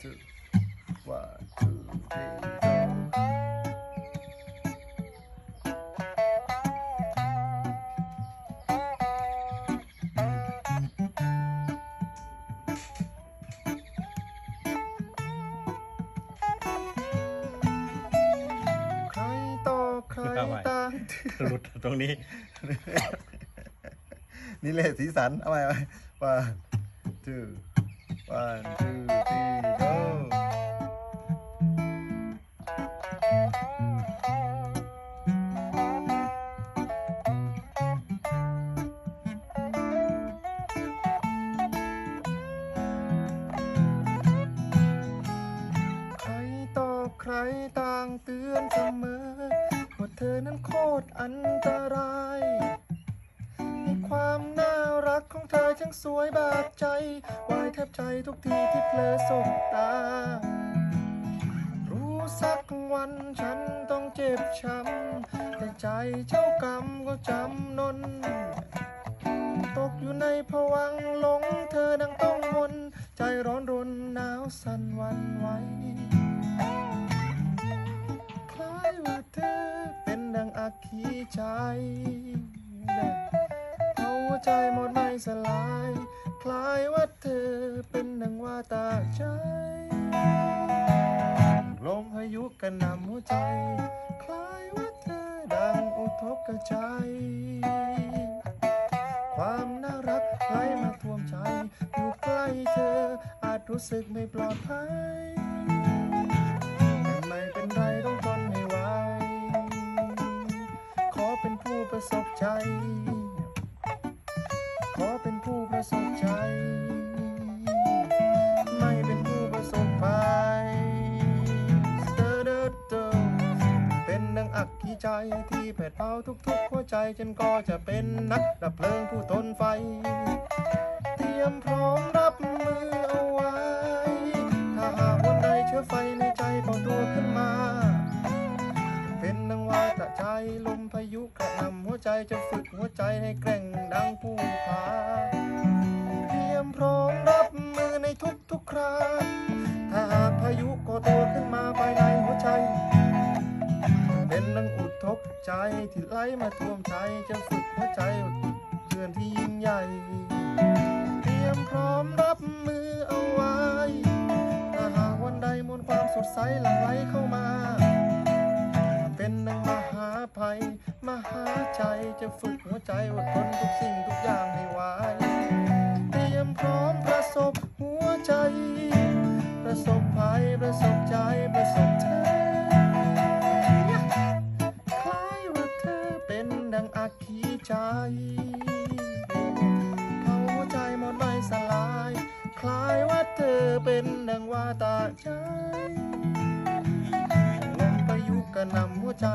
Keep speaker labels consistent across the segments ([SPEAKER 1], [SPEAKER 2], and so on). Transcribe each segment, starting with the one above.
[SPEAKER 1] two one two three go ใครต่อใครต่าง
[SPEAKER 2] หลุดตรงนี้
[SPEAKER 1] นี่เลยสีสัน เอาไปเอาไป one two one two three go ใครต่อใครต่างเตือนเสมอ ว่าเธอนั้นโคตรอันตราย เธอช่างสวยบาดใจวายแทบใจทุกทีที่เพลอสบตา รู้สักวันฉันต้องเจ็บช้ำแต่ใจเจ้ากรรมก็จำนน ตกอยู่ในผวังหลงเธอดังต้องวนใจร้อนรนหนาวสั่นวันไหวคล้ายว่าเธอเป็นดังอัคคีใจ เอาใจหมดไม่ สลาย คล้ายว่าเธอเป็นดังว่าตาใจ ลมพายุกระหนำหัวใจ คล้ายว่าเธอดังอุทกกระจายความน่ารักไหลมาท่วมใจ อยู่ใกล้เธออาจรู้สึกไม่ปลอดภัยแต่ไม่เป็นไรต้องทนให้ไหวขอเป็นผู้ประสบใจ ขอเป็นผู้ประสบใจไม่เป็นผู้ประสบภัยเดอเดเดอเป็นดังอักขีใจที่แผดเผาทุกๆหัวใจ ฉันก็จะเป็นนักดับเพลิงผู้ทนไฟ เตรียมพร้อม ลมพายุกระหน่ำหัวใจจะฝึกหัวใจให้แกร่งดังผู้พาเตรียมพร้อมรับมือในทุกๆคราถ้าหากพายุก่อตัวขึ้นมาภายในหัวใจ เป็นดังอุทกใจที่ไหลมาท่วมใจจะฝึกหัวใจเคลื่อนที่ยิ่งใหญ่เตรียมพร้อมรับมือเอาไว้ถ้าหากวันใดมวลความสดใสหลั่งไหลเข้ามา เป็นดัง ภัย มหาใจจะฝึกหัวใจอดทนทุกสิ่งทุกอย่างให้ไหวเตรียมพร้อมประสบหัวใจ ประสบภัยประสบใจประสบเธอคล้ายว่าเธอเป็นดังอัคคีใจเผาหัวใจหมดไม่สลาย คล้ายว่าเธอเป็นดังว่าตาใจ ระนำหัวใจ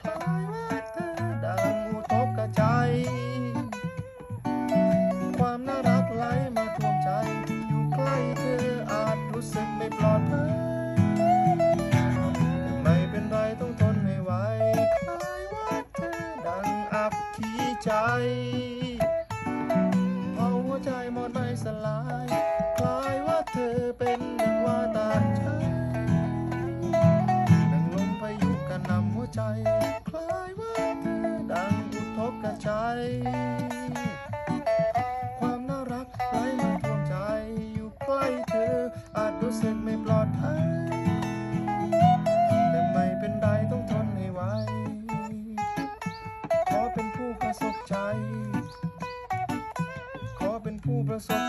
[SPEAKER 1] คล้ายว่าเธอดังอุทกกระจายความน่ารักไหลมาท่วมใจ อยู่ใกล้เธออาจรู้สึกไม่ปลอดภัยไม่เป็นไรต้องทนให้ไหวคล้ายว่าเธอดังอับขีใจ ใจ คล้ายว่าเธอดังอุทกกระจายความน่ารักไหลมาท่วมใจ อยู่ใกล้เธอ อาจรู้สึกไม่ปลอดภัยแต่ไม่เป็นไรต้องทนให้ไหวขอเป็นผู้ประสบใจ ขอเป็นผู้ประสบ